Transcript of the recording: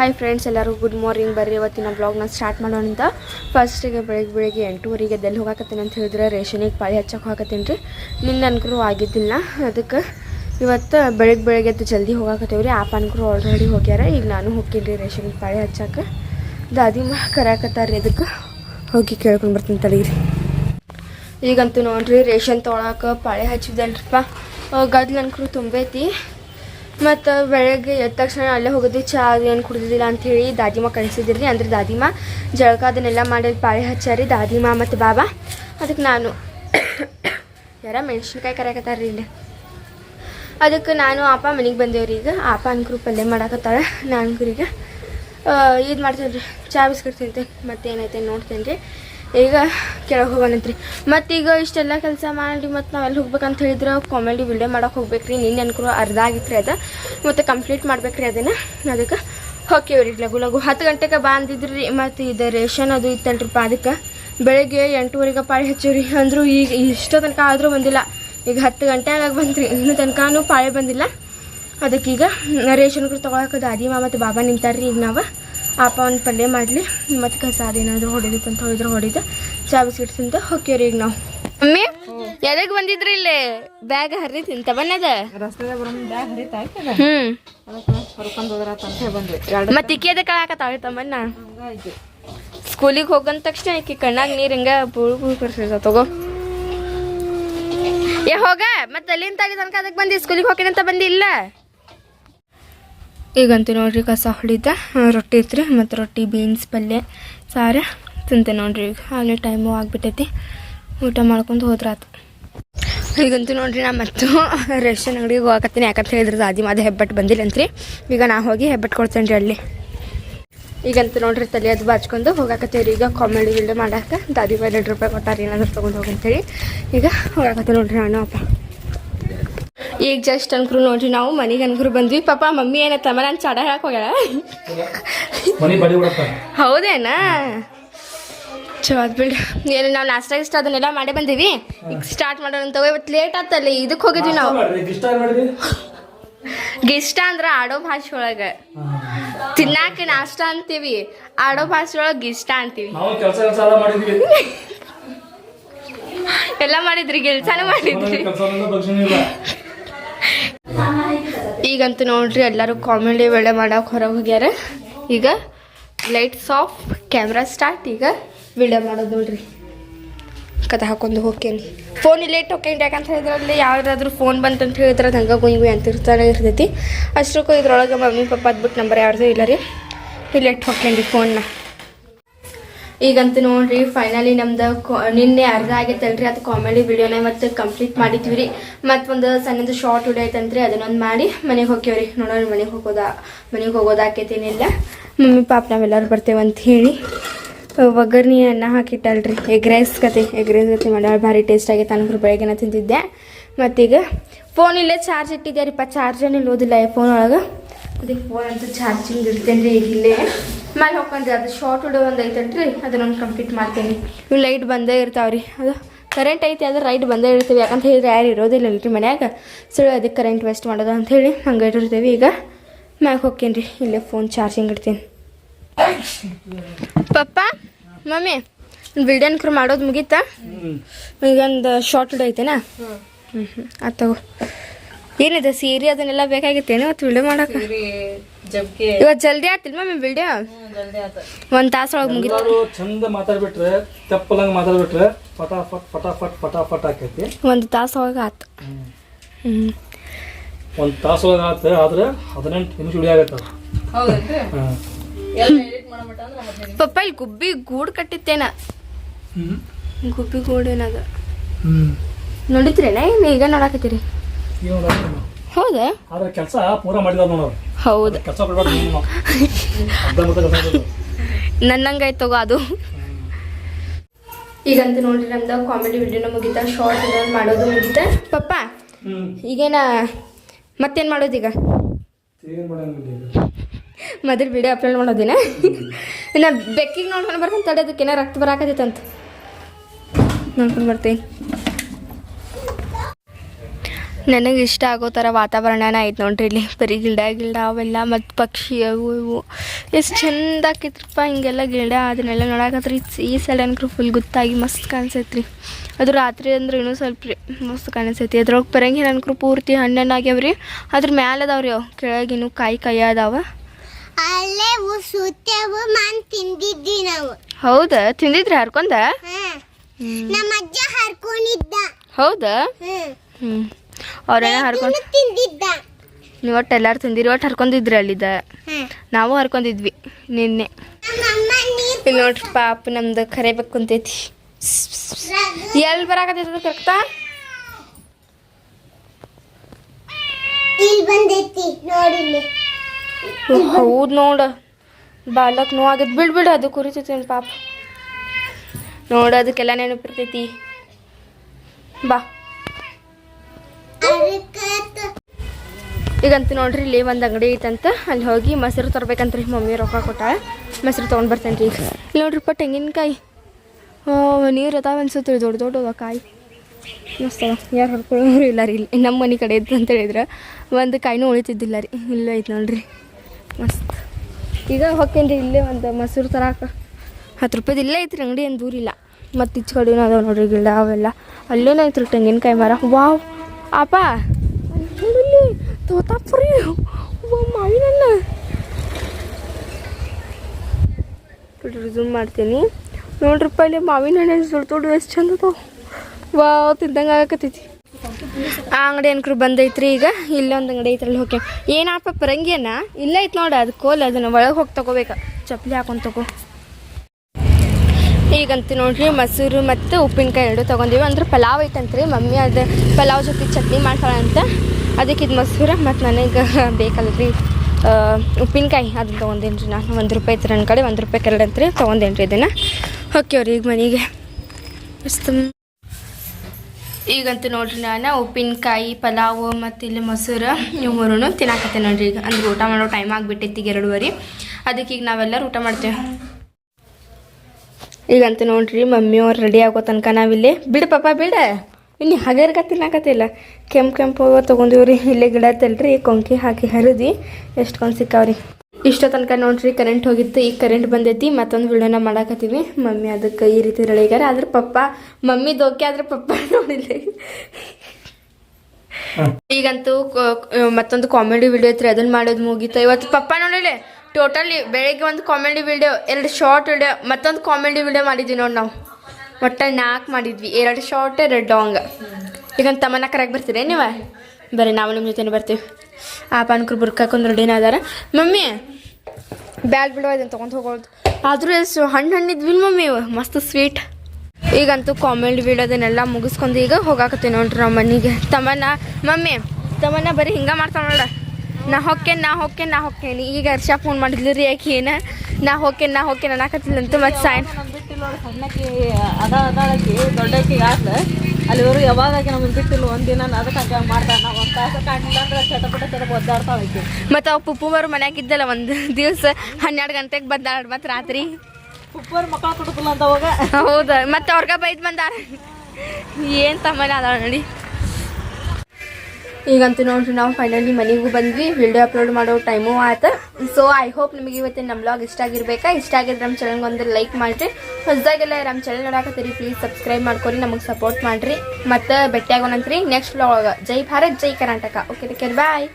Hi friends ಎಲ್ಲರೂ good morning ಬರ್ರಿ, ಇವತ್ತಿನ ಬ್ಲಾಗ್ನ ಸ್ಟಾರ್ಟ್ ಮಾಡೋಣ ಅಂತ. ಫಸ್ಟಿಗೆ ಬೆಳಗ್ಗೆ ಬೆಳಗ್ಗೆ ಎಂಟೂವರೆಗೆ ಎಲ್ಲಿ ಹೋಗಾಕತ್ತೀನಿ ಅಂತ ಹೇಳಿದ್ರೆ ರೇಷನಿಗೆ ಪಾಳಿ ಹಚ್ಚಕ್ಕೆ ಹೋಗತ್ತೀನಿ ರೀ. ನಿನ್ನ ಅನ್ಕರು ಆಗಿದ್ದಿಲ್ಲ, ಅದಕ್ಕೆ ಇವತ್ತು ಬೆಳಗ್ಗೆ ಬೆಳಗ್ಗೆ ಎದ್ದು ಜಲ್ದಿ ಹೋಗಾಕತ್ತೀವಿ ರೀ. ಆಪ ಅನ್ಕರು ಆಲ್ರೆಡಿ ಹೋಗ್ಯಾರ, ಈಗ ನಾನು ಹೋಗ್ತೀನಿ ರೀ ರೇಷನಿಗೆ ಪಾಳಿ ಹಚ್ಚಕ್ಕೆ ದಾದಿ ಮಾ ಕರ್ಯಾಕತ್ತಾರ ಅದಕ್ಕೆ. ಹೋಗಿ ಕೇಳ್ಕೊಂಡು ಬರ್ತೀನಿ ತಡೀರಿ ಈಗಂತೂ ನೋಡ್ರಿ ರೇಷನ್ ತೊಗೊಳಕ್ಕೆ ಪಾಳೆ ಹಚ್ಚಿದಲ್ರಿಪ್ಪ ಗದ್ಲು ಅನ್ಕರು ತುಂಬೈತಿ. ಮತ್ತು ಬೆಳಗ್ಗೆ ಎದ್ದ ತಕ್ಷಣ ಅಲ್ಲೇ ಹೋಗೋದು, ಚಾ ಅದು ಏನು ಕುಡಿದಿಲ್ಲ ಅಂಥೇಳಿ ದಾದಿಮ ಕಳಿಸಿದ್ರಿ ಅಂದ್ರೆ ದಾದಿಮ ಜಳಕ ಅದನ್ನೆಲ್ಲ ಮಾಡಿ ಪಾಳಿ ಹಚ್ಚಾರಿ, ದಾದಿಮ ಮತ್ತು ಬಾಬಾ. ಅದಕ್ಕೆ ನಾನು ಯಾರ ಮೆಣಸಿನ್ಕಾಯಿ ಕರೆಯಕತ್ತಾರ್ರಿ ಇಲ್ಲಿ. ಅದಕ್ಕೆ ನಾನು ಆಪ ಮನೆಗೆ ಬಂದೇವ್ರಿ ಈಗ. ಆಪ ಅನ್ಕರು ಪಲ್ಯ ಮಾಡಾಕತ್ತಾಳ ನಾನು ಈಗ. ಇದು ಮಾಡ್ತೇನೆ ರೀ ಚಾ ಬಿಸ್ಕಿಟ್ ತಿಂತೇನೆ ಮತ್ತೇನೈತೆ ನೋಡ್ತೇನೆ ರೀ ಈಗ ಕೆಳಗೆ ಹೋಗೋಣಂತ್ರಿ ಮತ್ತೀಗ ಇಷ್ಟೆಲ್ಲ ಕೆಲಸ ಮಾಡಿ ಮತ್ತು ನಾವೆಲ್ಲ ಹೋಗ್ಬೇಕಂತ ಹೇಳಿದ್ರೆ ಕಾಮಿಡಿ ವಿಡಿಯೋ ಮಾಡೋಕೆ ಹೋಗ್ಬೇಕ್ರಿ. ನಿನ್ನೆ ಅನ್ಕರು ಅರ್ಧ ಆಗಿತ್ತು ರೀ ಅದು. ಮತ್ತು ಕಂಪ್ಲೀಟ್ ಮಾಡ್ಬೇಕ್ರಿ ಅದನ್ನು. ಅದಕ್ಕೆ ಹೋಗ್ತೀವಿ ಲಘು ಲಘು. ಹತ್ತು ಗಂಟೆಗೆ ಬಾ ಅಂದಿದ್ರಿ. ಮತ್ತು ಇದು ರೇಷನ್ ಅದು ಇತ್ತಲ್ರಿಪ್ಪ ಅದಕ್ಕೆ. ಬೆಳಗ್ಗೆ ಎಂಟೂವರೆಗೆ ಪಾಳಿ ಹಚ್ಚಿವ್ರಿ. ಅಂದರೂ ಈಗ ಇಷ್ಟೋ ತನಕ ಆದರೂ ಬಂದಿಲ್ಲ. ಈಗ ಹತ್ತು ಗಂಟೆ ಆಗಾಗ ಬಂತ್ರಿ. ಇನ್ನೂ ತನಕನೂ ಪಾಳೆ ಬಂದಿಲ್ಲ. ಅದಕ್ಕೀಗ ರೇಷನ್ಗಳು ತೊಗೊಳಕ್ಕೆ ದಾದಿಮಾ ಮತ್ತು ಬಾಬಾ ನಿಂತಾರ್ರಿ ಈಗ ನಾವು. ಆಪ ಒಂದು ಪಲ್ಯ ಮಾಡಲಿ. ಮತ್ತು ಕಸ ಅದೇನಾದರೂ ಹೊಡಿದಿತ್ತು ಅಂತ ಹೇಳಿದ್ರೆ ಹೊಡಿದ. ಚಾ ಬಿಸ್ಕಿಟ್ ತಿಂತ ಹೋಗ್ಯವ್ರಿ ಈಗ ನಾವು. ಮಮ್ಮಿ ಎದಕ್ಕೆ ಬಂದಿದ್ರಿ ಇಲ್ಲಿ? ಬ್ಯಾಗ್ ಹರಿ ತಿಂತ ಬನ್ನದ ಹ್ಞೂ ಮತ್ತೆ ಸ್ಕೂಲಿಗೆ ಹೋಗಂದ ತಕ್ಷಣ ಈಕಿ ಕಣ್ಣಾಗ ನೀರು ಹಿಂಗೆ ಬುಳು ಬುಳು ಕರ್ಸಿದ ತಗೋ. ಏ ಹೋಗ ಮತ್ತೆ ಅಲ್ಲಿಂದ ತಾಗಿ ತನಕ ಅದಕ್ಕೆ ಬಂದಿ ಸ್ಕೂಲಿಗೆ ಹೋಗಿನಂತ ಬಂದಿಲ್ಲ ಈಗಂತೂ ನೋಡ್ರಿ ಕಸ ಹೊಡಿತ ರೊಟ್ಟಿ ಇತ್ತು ಮತ್ತು ರೊಟ್ಟಿ ಬೀನ್ಸ್ ಪಲ್ಯ, ಸಾರು, ತಿಂತೆ ನೋಡ್ರಿ ಈಗ. ಆಗಲೇ ಟೈಮು ಆಗಿಬಿಟ್ಟೈತಿ. ಊಟ ಮಾಡ್ಕೊಂಡು ಹೋದ್ರಾತು. ಈಗಂತೂ ನೋಡ್ರಿ ನಾ ಮತ್ತು ರೇಷನ್ ಅಂಗಡಿಗೆ ಹೋಗಕತ್ತೀನಿ. ಯಾಕಂತ ಹೇಳಿದ್ರೆ ದಾದಿ ಮಾದ ಹೆಬ್ಬಟ್ಟು ಬಂದಿಲ್ಲ ಅಂತ್ರಿ. ಈಗ ನಾ ಹೋಗಿ ಹೆಬ್ಬಟ್ಟು ಕೊಡ್ತೇನೆ ರೀ ಅಲ್ಲಿ. ಈಗಂತೂ ನೋಡ್ರಿ ತಲೆ ಅದು ಬಾಚ್ಕೊಂಡು ಹೋಗಾಕತ್ತೀವಿ ಈಗ ಕಾಮಿಡಿ ವಿಲ್ಡ್ ಮಾಡಕ್ಕೆ ದಾದಿ ಎರಡು ರೂಪಾಯಿ ಕೊಟ್ಟಾರ ಏನಾದ್ರು ತೊಗೊಂಡು ಹೋಗಂತೇಳಿ. ಈಗ ಹೋಗಾಕತ್ತೀವಿ ನೋಡ್ರಿ ನಾನು ಅಪ್ಪ. ಈಗ ಜಸ್ಟ್ ಅನ್ಕರು ನೋಡ್ರಿ ನಾವು ಮನೆಗೆ ಅನ್ಕರು ಬಂದ್ವಿ. ಪಾಪ ಮಮ್ಮಿ ಏನತ್ತಮ್ಮ ನಾನು ಚಡ ಹೇಳಕ್ ಹೋಗ್ಯಾಳ. ಹೌದೇನಾ? ಚಲೋ ಅದು ಬಿಡಿ ಏನು ನಾವು ನಾಷ್ಟ ಗಿಷ್ಟ ಅದನ್ನೆಲ್ಲ ಮಾಡೇ ಬಂದೀವಿ. ಈಗ ಸ್ಟಾರ್ಟ್ ಮಾಡೋಣ ಅಂತ ಇವತ್ತು ಲೇಟ್ ಆಯ್ತಲ್ಲ ಇದಕ್ಕೆ ಹೋಗಿದ್ವಿ ನಾವು. ಇಷ್ಟ ಗಿಷ್ಟ ಅಂದ್ರೆ ಆಡೋ ಭಾಷೆ ಒಳಗೆ. ತಿನ್ನಾಕ ನಾಷ್ಟ ಅಂತೀವಿ ಆಡೋ ಭಾಷೆ ಒಳಗೆ ಗಿಷ್ಟ ಅಂತೀವಿ. ಎಲ್ಲ ಮಾಡಿದ್ರಿ ಕೆಲ್ಸಾನು ಮಾಡಿದ್ರಿ. ಈಗಂತೂ ನೋಡ್ರಿ ಎಲ್ಲರೂ ಕಾಮಿಡಿ ವೇಳೆ ಮಾಡೋಕೆ ಹೊರಗೆ ಹೋಗ್ಯಾರ. ಈಗ ಲೈಟ್ಸ್ ಆಫ್ ಕ್ಯಾಮ್ರಾ ಸ್ಟಾರ್ಟ್ ಈಗ ವಿಡಿಯೋ ಮಾಡೋದು ನೋಡ್ರಿ. ಕತೆ ಹಾಕೊಂಡು ಹೋಗ್ತೇನೆ. ಫೋನ್ ಇಲ್ಲೇ ಇಟ್ಟು ಯಾಕಂತ ಹೇಳಿದ್ರೆ ಅಲ್ಲಿ ಫೋನ್ ಬಂತಂತ ಹೇಳಿದ್ರೆ ಅದು ಹಂಗೆ ಅಂತ ಇರ್ತಾನೆ ಇರ್ತೈತಿ. ಅಷ್ಟಕ್ಕೂ ಇದ್ರೊಳಗೆ ಮಮ್ಮಿ, ಪಪ್ಪ ಅದ್ಬಿಟ್ಟು ನಂಬರ್ ಯಾರ್ದು ಇಲ್ಲ ರೀ. ಇಲ್ಲೇ ಇಟ್ಟು ಹೋಗ್ತೇನೆ ಫೋನ್ನ ಈಗಂತೂ ನೋಡ್ರಿ ಫೈನಲಿ ನಮ್ದು ನಿನ್ನೆ ಅರ್ಧ ಆಗೈತಲ್ರಿ, ಅದು ಕಾಮಿಡಿ ವಿಡಿಯೋನ ಮತ್ತೆ ಕಂಪ್ಲೀಟ್ ಮಾಡಿದ್ವಿ ರೀ ಮತ್ತೊಂದು ಸಣ್ಣದು ಶಾರ್ಟ್ ವಿಡಿಯೋ ಐತಂತ್ರಿ, ಅದನ್ನೊಂದು ಮಾಡಿ ಮನೆಗೆ ಹೋಗ್ಯವ್ರಿ ನೋಡೋಣ ಮನೆಗೆ ಹೋಗೋದಾ, ಮನೆಗೆ ಹೋಗೋದು ಆಕೈತೇನಿಲ್ಲ ಮಮ್ಮಿ, ಪಾಪ ನಾವೆಲ್ಲರೂ ಬರ್ತೇವೆ ಅಂತ ಹೇಳಿ ಒಗ್ಗರ್ನಿ ಅನ್ನ ಹಾಕಿಟ್ಟಲ್ರಿ. ಎಗ್ ರೈಸ್ ಕತೆ, ಎಗ್ ರೈಸ್ ಕತೆ ಮಾಡ್ಯಾಳ ಭಾರಿ ಟೇಸ್ಟ್ ಆಗೈತೆ ಅನ್ಕರು ಬೆಳಗ್ಗೆನ ತಿಂತಿದ್ದೆ ಮತ್ತೀಗ ಫೋನ್ ಇಲ್ಲೇ ಚಾರ್ಜ್ ಇಟ್ಟಿದ್ದೆ ರೀಪ್ಪ ಚಾರ್ಜರ್ ನಿಲ್ಲೋದಿಲ್ಲ ಫೋನ್ ಒಳಗೆ. ಅದಕ್ಕೆ ಫೋನ್ ಅಂತೂ ಚಾರ್ಜಿಂಗ್ ಇಡ್ತೇನೆ ರೀ ಈಗ ಇಲ್ಲೇ. ಮೇಲೆ ಹೋಗ್ಕೊಂಡ್ರಿ ಅದು ಶಾರ್ಟ್ ವಿಡಿಯೋ ಒಂದು ಐತಲ್ರಿ ಅದನ್ನೊಂದು ಕಂಪ್ಲೀಟ್ ಮಾಡ್ತೀನಿ. ಇವು ಲೈಟ್ ಬಂದೇ ಇರ್ತಾವ್ರಿ. ಅದು ಕರೆಂಟ್ ಐತಿ ಅಂದ್ರೆ ರೈಟ್ ಬಂದೇ ಇರ್ತೀವಿ. ಯಾಕಂತ ಹೇಳಿದ್ರೆ ಯಾರು ಇರೋದಿಲ್ಲ ರೀ ಮನ್ಯಾಗ. ಸೊ ಅದಕ್ಕೆ ಕರೆಂಟ್ ವೇಸ್ಟ್ ಮಾಡೋದು ಅಂತ ಹೇಳಿ ಹಂಗೆ ಇಟ್ಟಿರ್ತೀವಿ ಈಗ. ಮ್ಯಾಗೆ ಹೋಗ್ತೀನಿ ರೀ ಇಲ್ಲೇ ಫೋನ್ ಚಾರ್ಜಿಂಗ್ ಇಡ್ತೀನಿ. ಪಪ್ಪ ಮಮ್ಮಿ ಬಿಲ್ಡನ್ ಕ್ರೂ ಮಾಡೋದು ಮುಗೀತಾ? ಈಗೊಂದು ಶಾರ್ಟ್ ವಿಡಿಯೋ ಐತೆನಾ? ಹ್ಞೂ ಹ್ಞೂ ತಗೋ. ಏನಿದೆ ಸೀರೆ ಅದನ್ನೆಲ್ಲ ಬೇಕಾಗಿತ್ತೇನು ಇವತ್ತು ವಿಡಿಯೋ ಮಾಡಕ್ಕೆ? ಸೀರೆ ಇವತ್ತು ಜಲ್ದಿ ಆಯ್ತಿಲ್ಲ ಮಮ್ಮಿ ವಿಡಿಯೋ ಒಂದ್ ಆತ ಒಳಗೆ ತಾಸೊಳಗೆ ಮುಗಿತು ಚಂದ ಮಾತಾಡ್ಬಿಟ್ರೆ ತಪ್ಪಲಂಗ ಮಾತಾಡ್ಬಿಟ್ರೆ ಫಟಾಫಟ್ ಫಟಾಫಟ್ ಫಟಾಫಟ್ ಆಕೈತಿ. ಒಂದು ತಾಸೊಳಗೆ ಆತು ಆತ ಒಂದ್ ತಾಸು ಆತ ಆದ್ರೆ ಹದಿನೆಂಟು ನಿಮಿಷ ವಿಡಿಯೋ ಆಗತ್ತ ಎಲ್ಲ ಎಡಿಟ್ ಮಾಡಮಟ ಅಂದ್ರೆ ಹದಿನೈದು ಪಪ್ಪ ಇಲ್ಲಿ ಗುಬ್ಬಿ ಗೂಡು ಕಟ್ಟಿತ್ತೇನ? ಗುಬ್ಬಿ ಗೂಡು ಏನದ ನೋಡಿದ್ರೇನ ಈಗ ನೋಡಾಕತ್ತೀರಿ? ಹೌದಾ? ಆದ್ರೆ ಕೆಲಸ ಪೂರ ಮಾಡಿದ ನೋಡೋರು ಹೌದು. ಕೆಲಸ ತಗೋ ಅದು. ಈಗಂತೂ ನೋಡ್ರಿ ನಮ್ದು ಕಾಮಿಡಿ ವಿಡಿಯೋನ ಮುಗಿತಾ ಶಾರ್ಟ್ ವಿಡಿಯೋ ಮಾಡೋದು ಮುಗಿತಾ. ಪಪ್ಪ ಈಗೇನ ಮತ್ತೇನು ಮಾಡೋದು ಈಗ. ಮೊದಲು ವಿಡಿಯೋ ಅಪ್ಲೋಡ್ ಮಾಡೋದಿನ? ಇನ್ನ ಬೆಕ್ಕಿಗೆ ನೋಡ್ಕೊಂಡು ಬರ್ತಾನೆ ತಡೆ ಅದಕ್ಕೇನ ರಕ್ತ ಬರಾಕತ್ತೈತಂತ. ನೋಡ್ಕೊಂಡು ಬರ್ತೀನಿ. ನನಗೆ ಇಷ್ಟ ಆಗೋ ಥರ ವಾತಾವರಣನ ಐತೆ ನೋಡ್ರಿ ಇಲ್ಲಿ. ಬರೀ ಗಿಡ ಗಿಡ ಅವೆಲ್ಲ ಮತ್ತು ಪಕ್ಷಿ ಅವು ಇವು. ಎಷ್ಟು ಚಂದ ಆಕೈತ್ರಪ್ಪ ಹಿಂಗೆಲ್ಲ ಗಿಡ ಅದನ್ನೆಲ್ಲ ನೋಡಕತ್ರಿ. ಈ ಸೈಡ್ ಅನ್ಕ್ರು ಫುಲ್ ಗೊತ್ತಾಗಿ ಮಸ್ತ್ ಕಾಣಿಸೈತ್ರಿ. ಅದು ರಾತ್ರಿ ಅಂದ್ರೆ ಇನ್ನೂ ಸ್ವಲ್ಪ ರೀ ಮಸ್ತ್ ಕಾಣಿಸೈತಿ. ಅದ್ರೊಳಗೆ ಬರಂಗಿಲ್ಲ ಅನ್ಕ್ರು ಪೂರ್ತಿ ಹಣ್ಣನ್ನಾಗ್ಯಾವ್ರಿ ಅದ್ರ ಮ್ಯಾಲೆ ಅದಾವ್ರಿ ಅವು. ಕೆಳಗಿನ ಕಾಯಿ ಕೈ ಅದಾವ. ಅಲ್ಲೇ ಸುತ್ತೇವು ನಾನು ನಾವು. ಹೌದಾ? ತಿಂದಿದ್ರಿ ಹರ್ಕೊಂಡ ನಮ್ಮ ಅಜ್ಜ ಹರ್ಕೊಂಡಿದ್ದ. ಹೌದಾ? ಹ್ಮ್. ಹ್ಞೂ ಅವ್ರೇನ ಹರ್ಕೊಂಡು ನೀವು ಒಟ್ಟು ಎಲ್ಲಾರು ತಿಂದಿರಿ ಒಟ್ಟು ಹರ್ಕೊಂಡಿದ್ರಿ ಅಲ್ಲಿದ್ದ. ನಾವು ಹರ್ಕೊಂಡಿದ್ವಿ ನಿನ್ನೆ. ನೋಡ್ರಿ ಪಾಪ ನಮ್ದು ಕರಿಬೇಕು ಅಂತೈತಿ ಎಲ್ಲಿ ಬರಾಕತ್ತೈತದ ಕರೆಕ್ಟಾ ಹೌದು ನೋಡ. ಬಾಲಕ್ ನೋವಾಗದ್ ಬಿಡ್ ಬಿಡು ಅದು ಕುರಿತೈತಿ ಪಾಪ. ನೋಡ ಅದಕ್ಕೆಲ್ಲ ನೆನಪಿರ್ತೈತಿ. ಬಾ. ಈಗಂತ ನೋಡ್ರಿ ಇಲ್ಲಿ ಒಂದು ಅಂಗಡಿ ಐತಂತ ಅಲ್ಲಿ ಹೋಗಿ ಮೊಸರು ತರ್ಬೇಕಂತ್ರಿ ಮಮ್ಮಿ ರೊಕ್ಕ ಕೊಟ್ಟ. ಮೊಸರು ತೊಗೊಂಡು ಬರ್ತೇನೆ ರೀ. ಈಗ ಇಲ್ಲಿ ನೋಡ್ರಿಪ್ಪ ತೆಂಗಿನಕಾಯಿ. ನೀರು ಅದಾವ ಅನ್ಸುತ್ತೆ ದೊಡ್ಡ ದೊಡ್ಡ ಅದಾವ ಕಾಯಿ. ಮಸ್ತ ಯಾರು ಹೊಡ್ಕೊಳ್ಳೋರು ಇಲ್ಲ ರೀ ಇಲ್ಲಿ. ನಮ್ಮ ಮನೆ ಕಡೆ ಇತ್ತು ಅಂತ ಹೇಳಿದ್ರೆ. ಒಂದು ಕಾಯಿನೂ ಉಳಿತಿದ್ದಿಲ್ಲ ರೀ. ಇಲ್ಲೇ ಐತೆ ನೋಡ್ರಿ. ಮಸ್ತ್. ಈಗ ಹೋಗ್ತೇನೆ ರೀ, ಇಲ್ಲೇ ಒಂದು ಮೊಸರು ತರಾಕ. ಹತ್ತು ರೂಪಾಯ್ದು ಇಲ್ಲೇ ಐತ್ರಿ, ಅಂಗಡಿ ಏನು ದೂರ ಇಲ್ಲ. ಮತ್ತು ಈಚೆ ಕಡೆನೂ ಅದಾವೆ ನೋಡ್ರಿ ಗಿಡ ಅವೆಲ್ಲ. ಅಲ್ಲೇನೂ ಐತ್ರಿ ತೆಂಗಿನಕಾಯಿ ಮರ. ವಾವ್. ಅಪ್ಪ ನೋಡಿಲ್ಲಿ ತೋತಾಪುರಿ ಮಾವಿನಲ್ಲ ಝೂಮ್ ಮಾಡ್ತೀನಿ ನೋಡ್ರಪ್ಪ ಇಲ್ಲಿ ಮಾವಿನ ಹಣ್ಣು ಸುಳ್ತೋಡು ಎಷ್ಟು ಚಂದ ಅದಾವ ವಾವ್ ತಿಂದಂಗೆ ಆಗಕತ್ತೈತಿ ಆ ಅಂಗಡಿ ಅನ್ಕ್ರು ಬಂದೈತ್ರಿ ಈಗ ಇಲ್ಲೊಂದು ಅಂಗಡಿ ಐತ್ರಲ್ಲಿ ಹೋಗಿ ಏನಪ್ಪ ಪರಂಗಿಯನ್ನ ಇಲ್ಲ ಐತೆ ನೋಡ ಅದು ಕೋಲ್ ಅದನ್ನ ಒಳಗೆ ಹೋಗಿ ತಗೋಬೇಕು ಚಪ್ಪಲಿ ಹಾಕೊಂಡು ತಗೋ ಈಗಂತೂ ನೋಡ್ರಿ ಮೊಸರು ಮತ್ತು ಉಪ್ಪಿನಕಾಯಿ ಎರಡು ತೊಗೊಂಡಿವಿ ಅಂದ್ರೆ ಪಲಾವ್ ಐತಂತ್ರಿ ಮಮ್ಮಿ ಅದು ಪಲಾವ್ ಜೊತೆ ಚಟ್ನಿ ಮಾಡ್ತಾಳ ಅಂತ ಅದಕ್ಕೆ ಇದು ಮೊಸರು ಮತ್ತು ನನಗೆ ಬೇಕಲ್ರಿ ಆ, ಉಪ್ಪಿನಕಾಯಿ. ಅದನ್ನ ತೊಗೊಂಡೇನಿ ರೀ ನಾನು. ಒಂದು ರೂಪಾಯಿ ಐತ್ರಿ ನನ್ನ ಕಡೆ ಒಂದು ರೂಪಾಯಿ ಎರಡು ಅಂತೀ ತೊಗೊಂಡೇನಿ ರೀ ಇದನ್ನು ಈಗ ಮನೆಗೆ. ಮಸ್ತ್ ಈಗಂತೂ ನೋಡ್ರಿ ನಾನು ಉಪ್ಪಿನಕಾಯಿ ಪಲಾವು ಮತ್ತು ಇಲ್ಲಿ ಮೊಸರು ಇವು ಮೂರೂ ತಿನ್ನಾಕತ್ತೆ ನೋಡ್ರಿ ಈಗ. ಅಂದ್ರೆ ಊಟ ಮಾಡೋ ಟೈಮ್ ಆಗಿಬಿಟ್ಟೈತಿ ಈಗ ಎರಡುವರೆ. ಅದಕ್ಕೆ ಈಗ ನಾವೆಲ್ಲರೂ ಊಟ ಮಾಡ್ತೇವೆ. ಈಗಂತೂ ನೋಡ್ರಿ ಮಮ್ಮಿಯವ್ರು ರೆಡಿ ಆಗೋ ತನಕ ನಾವಿಲ್ಲಿ. ಬಿಡು ಪಪ್ಪ ಬಿಡ. ಇನ್ನು ಹಗರ್ಗ ತಿನ್ನಾಕತ್ತಿಲ್ಲ ಕೆಂಪು ಕೆಂಪು ತೊಗೊಂಡಿವ್ರಿ ಇಲ್ಲೇ ಗಿಡ ತಲ್ರಿ ಕೊಂಕಿ ಹಾಕಿ ಹರಿದಿ ಕೊಂಡು ಸಿಕ್ಕಾವ್ರಿ. ಇಷ್ಟ ತನಕ ನೋಡ್ರಿ ಕರೆಂಟ್ ಹೋಗಿತ್ತು ಈಗ ಕರೆಂಟ್ ಬಂದೈತಿ ಮತ್ತೊಂದು ವಿಡಿಯೋನ ಮಾಡಾಕತ್ತೀವಿ. ಮಮ್ಮಿ ಅದಕ್ಕೆ ಈ ರೀತಿ ರಳಿಗಾರ ಆದ್ರೆ ಪಪ್ಪ ಮಮ್ಮಿ ದೋಕೆ ಆದ್ರೆ ಪಪ್ಪ ನೋಡಿಲ್ಲ. ಈಗಂತೂ ಮತ್ತೊಂದು ಕಾಮಿಡಿ ವಿಡಿಯೋ ಐತ್ರಿ ಅದನ್ನ ಮಾಡೋದು ಮುಗೀತು. ಇವತ್ತು ಪಪ್ಪ ನೋಡಿಲ್ಲ ಟೋಟಲಿ ಬೆಳಿಗ್ಗೆ ಒಂದು ಕಾಮಿಡಿ ವಿಡಿಯೋ ಎರಡು ಶಾರ್ಟ್ ವಿಡಿಯೋ ಮತ್ತೊಂದು ಕಾಮಿಡಿ ವಿಡಿಯೋ ಮಾಡಿದ್ವಿ ನೋಡಿ ನಾವು. ಒಟ್ಟು ನಾಲ್ಕು ಮಾಡಿದ್ವಿ. ಎರಡು ಶಾರ್ಟ್ ಎರಡು ಲಾಂಗ್ ಈಗ ತಮ್ಮನ ಕರೆಕ್ಟ್ ಬರ್ತೀರಿ ನೀವು? ಬರೀ ನಾವು ನಿಮ್ಮ ಜೊತೆ ಬರ್ತೀವಿ. ಆ ಪಾನ್ಕರು ಬುರ್ಕಾಕೊಂದು ರೆಡಿನ ಅದಾರ. ಮಮ್ಮಿ, ಬ್ಯಾಗ್ ಬಿಡುವ ಇದನ್ನು ತೊಗೊಂಡು ಹೋಗೋದು. ಆದರೂ ಎಷ್ಟು ಹಣ್ಣು ಹಣ್ಣಿದ್ವಿ ಮಮ್ಮಿ ಮಸ್ತ್ ಸ್ವೀಟ್ ಈಗಂತೂ ಕಾಮಿಡಿ ವಿಡಿಯೋದನ್ನೆಲ್ಲ ಮುಗಿಸ್ಕೊಂಡು ಈಗ ಹೋಗಾಕತ್ತೀನಿ ನೋಡ್ರಿ ನಮ್ಮ ಮನೆಗೆ. ತಮ್ಮನ ಮಮ್ಮಿ ತಮ್ಮನ ಬರೀ ಹಿಂಗೆ ಮಾಡ್ತಾವ ನೋಡ. ನಾ ಹೋಕೆ ನಾ ಹೋಕೆ ನಾ ಹೊಕ್ಕೇನಿ. ಈಗ ಅರ್ಷ ಫೋನ್ ಮಾಡಿದ್ಲು ರೀ ಯಾಕೆ ಏನ? ನಾ ಹೋಕೆ ನಾ ಹೊಕ್ಕೇನ್ ಹಾಕತ್ತಿಲ್ಲಂತೂ ಮತ್ತು ಸಾಯನ್ ಬಿಟ್ಟಿಲ್ಲ ಅದಾ ಸಣ್ಣಕ್ಕೆ ಅದ ದೊಡ್ಡಕ್ಕೆ ಯಾಕ? ಅಲ್ಲಿವರೆಗೂ ಯಾವಾಗಾಕಿ ನಮ್ಮನ್ನ ಬಿಟ್ಟಿಲ್ಲ ಒಂದಿನ ಅದಕ್ಕೆ ಹಂಗೆ ಮಾಡ್ತಾಳೆ ನಾವು ಒಂದು ತಾಸು ಕಾಣಿಲ್ಲ ಅಂದ್ರೆ ಚಟಪಟ ಚಟಪ ಒದ್ದಾಡ್ತಾ ಆಕಿ. ಮತ್ತು ಅವ್ ಪುಪ್ಪು ಬರು ಮನ್ಯಾಗ ಇದ್ದಲ್ಲ ಒಂದು ದಿವಸ ಹನ್ನೆರಡು ಗಂಟೆಗೆ ಬಂದಾಳ ಮತ್ತು ರಾತ್ರಿ. ಪುಪ್ಪುವರು ಮಕ್ಕಳು ಕೊಡುದಿಲ್ಲ ಅಂತ ಅವಾಗ. ಹೌದಾ ಮತ್ತೆ ಅವ್ರಿಗೆ ಬೈದ್ ಬಂದಾರ ಏನು ತಮ್ಮನೆ ಅದಾಳ ನೋಡಿ. ಈಗಂತೂ ನೋಡ್ರಿ, ನಾವು ಫೈನಲಿ ಮನೆಗೂ ಬಂದ್ವಿ. ವಿಡಿಯೋ ಅಪ್ಲೋಡ್ ಮಾಡೋ ಟೈಮು ಆಯ್ತು ಸೊ ಐ ಹೋಪ್ ನಿಮಗೆ ಇವತ್ತಿನ ನಮ್ಮ ಬ್ಲಾಗ್ ಇಷ್ಟ ಆಗಿರ್ಬೇಕಾ? ಇಷ್ಟ ಆಗಿದ್ರೆ ನಮ್ಮ ಚಾನಲ್ಗೆ ಒಂದು ಲೈಕ್ ಮಾಡಿರಿ. ಹೊಸದಾಗೆಲ್ಲ ನಮ್ಮ ಚಾನಲ್ ನೋಡಾಕತ್ತೀರಿ ಪ್ಲೀಸ್ ಸಬ್ಸ್ಕ್ರೈಬ್ ಮಾಡ್ಕೊರಿ, ನಮಗೆ ಸಪೋರ್ಟ್ ಮಾಡಿರಿ. ಮತ್ತು ಭೇಟಿಯಾಗೋಣಂತ್ರಿ ನೆಕ್ಸ್ಟ್ ಬ್ಲಾಗ್ ಜೈ ಭಾರತ್, ಜೈ ಕರ್ನಾಟಕ. Okay care bye